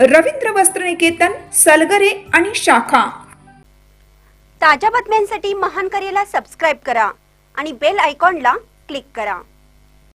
रवींद्र वस्त्रनिकेतन सलगरे आणि शाखा. ताज्या बातम्यांसाठी महान करेला सबस्क्राईब करा आणि बेल आयकॉनला क्लिक करा.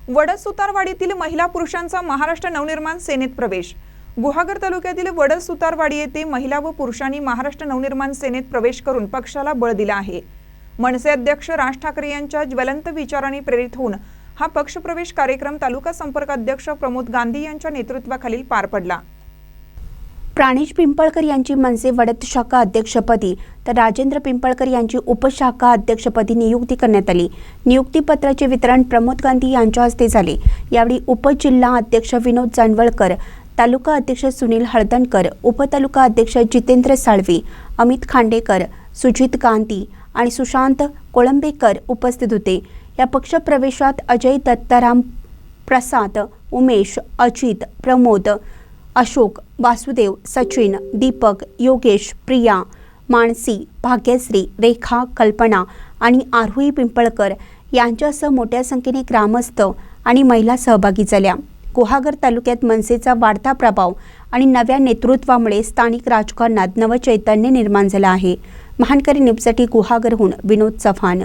वडद सुतारवाडीतील महिला पुरुषांचा महाराष्ट्र नवनिर्माण सेनेत प्रवेश. गुहागर तालुक्यातील वडद सुतारवाडी येथे महिला व पुरुषांनी महाराष्ट्र नवनिर्माण सेनेत प्रवेश करून पक्षाला बळ दिला आहे. मनसे अध्यक्ष राज ठाकरे यांच्या ज्वलंत विचाराने प्रेरित होऊन हा पक्षप्रवेश कार्यक्रम तालुका संपर्क अध्यक्ष प्रमोद गांधी यांच्या नेतृत्वाखाली पार पडला. प्राणेश पिंपळकर यांची मनसे वडद शाखा अध्यक्षपदी तर राजेंद्र पिंपळकर यांची उपशाखा अध्यक्षपदी नियुक्ती करण्यात आली. नियुक्तीपत्राचे वितरण प्रमोद गांधी यांच्या हस्ते झाले. यावेळी उपजिल्हा अध्यक्ष विनोद जानवळकर तालुका अध्यक्ष सुनील हळदणकर उपतालुका अध्यक्ष जितेंद्र साळवी अमित खांडेकर सुजित गांधी आणि सुशांत कोळंबेकर उपस्थित होते. या पक्षप्रवेशात अजय दत्ताराम प्रसाद उमेश अजित प्रमोद अशोक वासुदेव सचिन दीपक योगेश प्रिया मानसी भाग्यश्री रेखा कल्पना आणि आरोही पिंपळकर यांच्यासह मोठ्या संख्येने ग्रामस्थ आणि महिला सहभागी झाल्या. गुहागर तालुक्यात मनसेचा वाढता प्रभाव आणि नव्या नेतृत्वामुळे स्थानिक राजकारणात नवचैतन्य निर्माण झालं आहे. महानकरी न्यूजसाठी गुहागरहून विनोद चव्हाण.